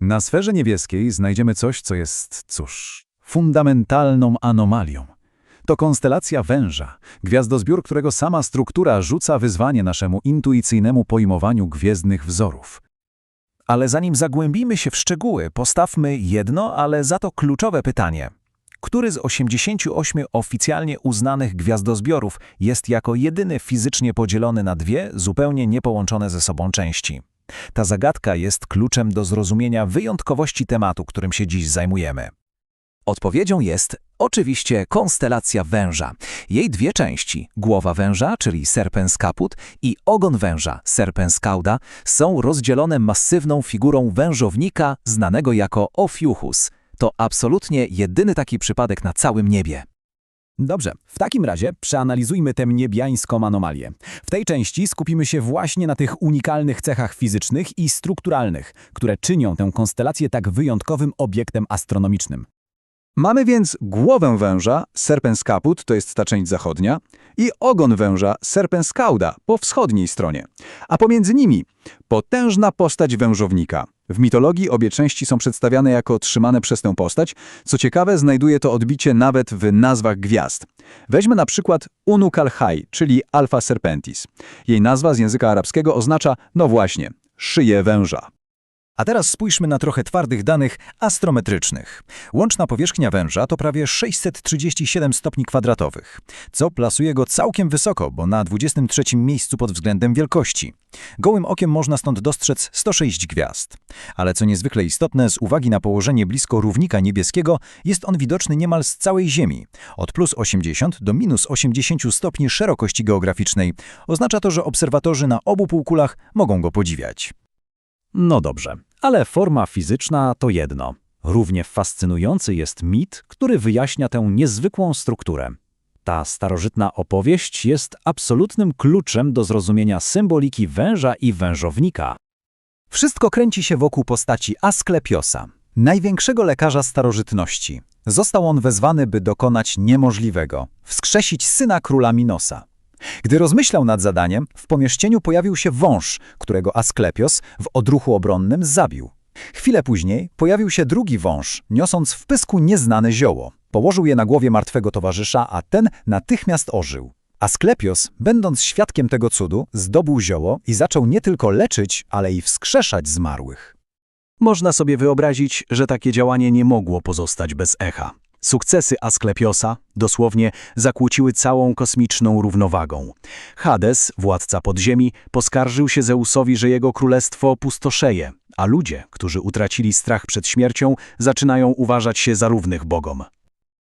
Na sferze niebieskiej znajdziemy coś, co jest, cóż, fundamentalną anomalią. To konstelacja węża, gwiazdozbiór, którego sama struktura rzuca wyzwanie naszemu intuicyjnemu pojmowaniu gwiezdnych wzorów. Ale zanim zagłębimy się w szczegóły, postawmy jedno, ale za to kluczowe pytanie. Który z 88 oficjalnie uznanych gwiazdozbiorów jest jako jedyny fizycznie podzielony na dwie, zupełnie niepołączone ze sobą części? Ta zagadka jest kluczem do zrozumienia wyjątkowości tematu, którym się dziś zajmujemy. Odpowiedzią jest oczywiście konstelacja węża. Jej dwie części, głowa węża, czyli serpens caput i ogon węża, serpens cauda, są rozdzielone masywną figurą wężownika znanego jako Ophiuchus. To absolutnie jedyny taki przypadek na całym niebie. Dobrze, w takim razie przeanalizujmy tę niebiańską anomalię. W tej części skupimy się właśnie na tych unikalnych cechach fizycznych i strukturalnych, które czynią tę konstelację tak wyjątkowym obiektem astronomicznym. Mamy więc głowę węża, serpens caput, to jest ta część zachodnia, i ogon węża, serpens cauda, po wschodniej stronie. A pomiędzy nimi potężna postać wężownika. W mitologii obie części są przedstawiane jako trzymane przez tę postać. Co ciekawe, znajduje to odbicie nawet w nazwach gwiazd. Weźmy na przykład Unu Kalhai, czyli Alpha Serpentis. Jej nazwa z języka arabskiego oznacza, no właśnie, szyję węża. A teraz spójrzmy na trochę twardych danych astrometrycznych. Łączna powierzchnia węża to prawie 637 stopni kwadratowych, co plasuje go całkiem wysoko, bo na 23 miejscu pod względem wielkości. Gołym okiem można stąd dostrzec 106 gwiazd. Ale co niezwykle istotne, z uwagi na położenie blisko równika niebieskiego, jest on widoczny niemal z całej Ziemi, od plus 80 do minus 80 stopni szerokości geograficznej. Oznacza to, że obserwatorzy na obu półkulach mogą go podziwiać. No dobrze, ale forma fizyczna to jedno. Równie fascynujący jest mit, który wyjaśnia tę niezwykłą strukturę. Ta starożytna opowieść jest absolutnym kluczem do zrozumienia symboliki węża i wężownika. Wszystko kręci się wokół postaci Asklepiosa, największego lekarza starożytności. Został on wezwany, by dokonać niemożliwego – wskrzesić syna króla Minosa. Gdy rozmyślał nad zadaniem, w pomieszczeniu pojawił się wąż, którego Asklepios w odruchu obronnym zabił. Chwilę później pojawił się drugi wąż, niosąc w pysku nieznane zioło. Położył je na głowie martwego towarzysza, a ten natychmiast ożył. Asklepios, będąc świadkiem tego cudu, zdobył zioło i zaczął nie tylko leczyć, ale i wskrzeszać zmarłych. Można sobie wyobrazić, że takie działanie nie mogło pozostać bez echa. Sukcesy Asklepiosa dosłownie zakłóciły całą kosmiczną równowagą. Hades, władca podziemi, poskarżył się Zeusowi, że jego królestwo pustoszeje, a ludzie, którzy utracili strach przed śmiercią, zaczynają uważać się za równych bogom.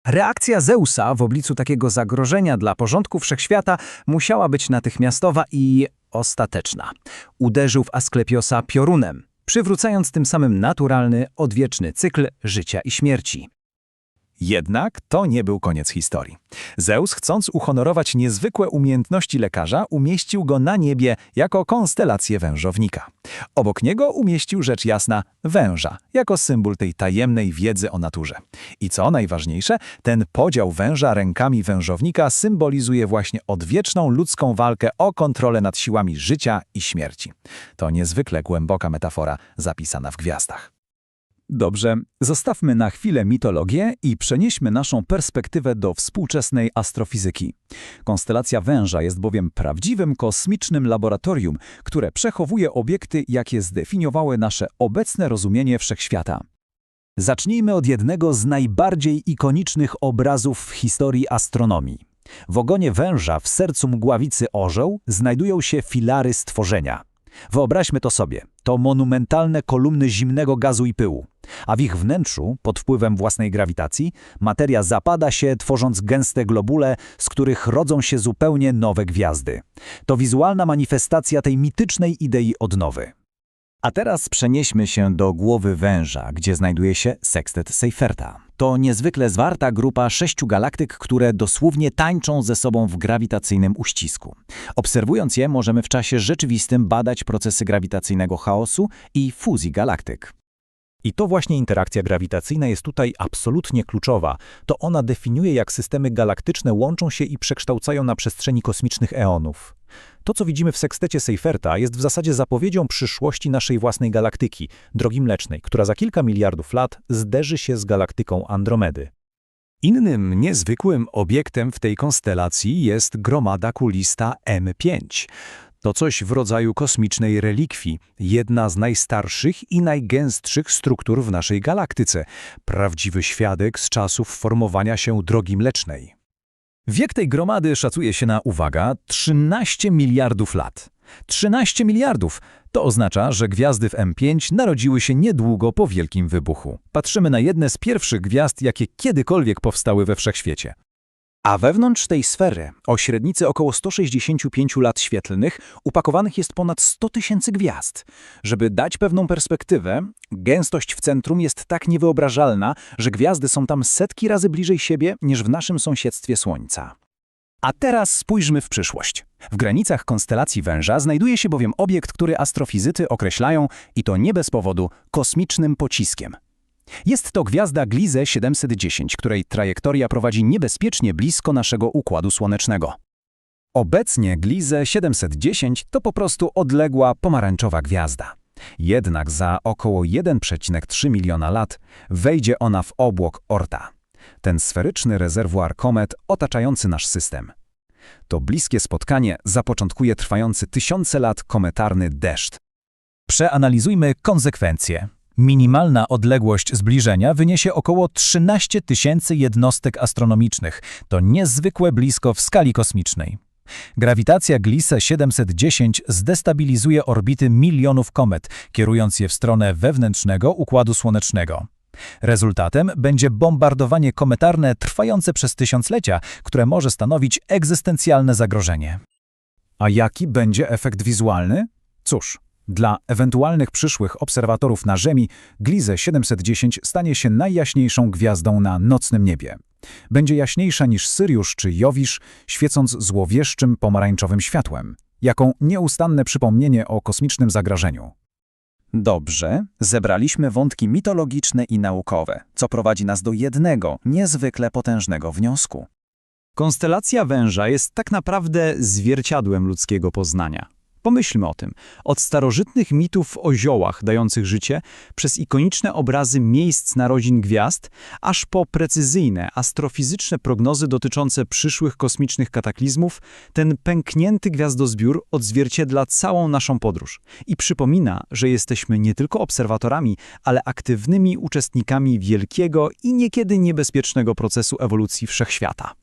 Reakcja Zeusa w obliczu takiego zagrożenia dla porządku wszechświata musiała być natychmiastowa i ostateczna. Uderzył w Asklepiosa piorunem, przywrócając tym samym naturalny, odwieczny cykl życia i śmierci. Jednak to nie był koniec historii. Zeus, chcąc uhonorować niezwykłe umiejętności lekarza, umieścił go na niebie jako konstelację wężownika. Obok niego umieścił rzecz jasna węża, jako symbol tej tajemnej wiedzy o naturze. I co najważniejsze, ten podział węża rękami wężownika symbolizuje właśnie odwieczną ludzką walkę o kontrolę nad siłami życia i śmierci. To niezwykle głęboka metafora zapisana w gwiazdach. Dobrze, zostawmy na chwilę mitologię i przenieśmy naszą perspektywę do współczesnej astrofizyki. Konstelacja węża jest bowiem prawdziwym kosmicznym laboratorium, które przechowuje obiekty, jakie zdefiniowały nasze obecne rozumienie wszechświata. Zacznijmy od jednego z najbardziej ikonicznych obrazów w historii astronomii. W ogonie węża w sercu mgławicy orzeł znajdują się filary stworzenia. Wyobraźmy to sobie. To monumentalne kolumny zimnego gazu i pyłu. A w ich wnętrzu, pod wpływem własnej grawitacji, materia zapada się, tworząc gęste globule, z których rodzą się zupełnie nowe gwiazdy. To wizualna manifestacja tej mitycznej idei odnowy. A teraz przenieśmy się do głowy węża, gdzie znajduje się sekstet Seyferta. To niezwykle zwarta grupa sześciu galaktyk, które dosłownie tańczą ze sobą w grawitacyjnym uścisku. Obserwując je, możemy w czasie rzeczywistym badać procesy grawitacyjnego chaosu i fuzji galaktyk. I to właśnie interakcja grawitacyjna jest tutaj absolutnie kluczowa. To ona definiuje, jak systemy galaktyczne łączą się i przekształcają na przestrzeni kosmicznych eonów. To, co widzimy w sekstecie Seyferta, jest w zasadzie zapowiedzią przyszłości naszej własnej galaktyki, Drogi Mlecznej, która za kilka miliardów lat zderzy się z galaktyką Andromedy. Innym niezwykłym obiektem w tej konstelacji jest gromada kulista M5. To coś w rodzaju kosmicznej relikwii, jedna z najstarszych i najgęstszych struktur w naszej galaktyce, prawdziwy świadek z czasów formowania się drogi mlecznej. Wiek tej gromady szacuje się na, uwaga, 13 miliardów lat. 13 miliardów! To oznacza, że gwiazdy w M5 narodziły się niedługo po Wielkim Wybuchu. Patrzymy na jedne z pierwszych gwiazd, jakie kiedykolwiek powstały we wszechświecie. A wewnątrz tej sfery, o średnicy około 165 lat świetlnych, upakowanych jest ponad 100 tysięcy gwiazd. Żeby dać pewną perspektywę, gęstość w centrum jest tak niewyobrażalna, że gwiazdy są tam setki razy bliżej siebie niż w naszym sąsiedztwie Słońca. A teraz spójrzmy w przyszłość. W granicach konstelacji węża znajduje się bowiem obiekt, który astrofizycy określają, i to nie bez powodu, kosmicznym pociskiem. Jest to gwiazda Gliese 710, której trajektoria prowadzi niebezpiecznie blisko naszego Układu Słonecznego. Obecnie Gliese 710 to po prostu odległa pomarańczowa gwiazda. Jednak za około 1,3 miliona lat wejdzie ona w obłok Orta, ten sferyczny rezerwuar komet otaczający nasz system. To bliskie spotkanie zapoczątkuje trwający tysiące lat kometarny deszcz. Przeanalizujmy konsekwencje. Minimalna odległość zbliżenia wyniesie około 13 tysięcy jednostek astronomicznych. To niezwykłe blisko w skali kosmicznej. Grawitacja Gliese 710 zdestabilizuje orbity milionów komet, kierując je w stronę wewnętrznego Układu Słonecznego. Rezultatem będzie bombardowanie kometarne trwające przez tysiąclecia, które może stanowić egzystencjalne zagrożenie. A jaki będzie efekt wizualny? Cóż, dla ewentualnych przyszłych obserwatorów na Ziemi Gliese 710 stanie się najjaśniejszą gwiazdą na nocnym niebie. Będzie jaśniejsza niż Syriusz czy Jowisz, świecąc złowieszczym pomarańczowym światłem, jaką nieustanne przypomnienie o kosmicznym zagrożeniu. Dobrze, zebraliśmy wątki mitologiczne i naukowe, co prowadzi nas do jednego, niezwykle potężnego wniosku. Konstelacja węża jest tak naprawdę zwierciadłem ludzkiego poznania. Pomyślmy o tym. Od starożytnych mitów o ziołach dających życie, przez ikoniczne obrazy miejsc narodzin gwiazd, aż po precyzyjne, astrofizyczne prognozy dotyczące przyszłych kosmicznych kataklizmów, ten pęknięty gwiazdozbiór odzwierciedla całą naszą podróż i przypomina, że jesteśmy nie tylko obserwatorami, ale aktywnymi uczestnikami wielkiego i niekiedy niebezpiecznego procesu ewolucji wszechświata.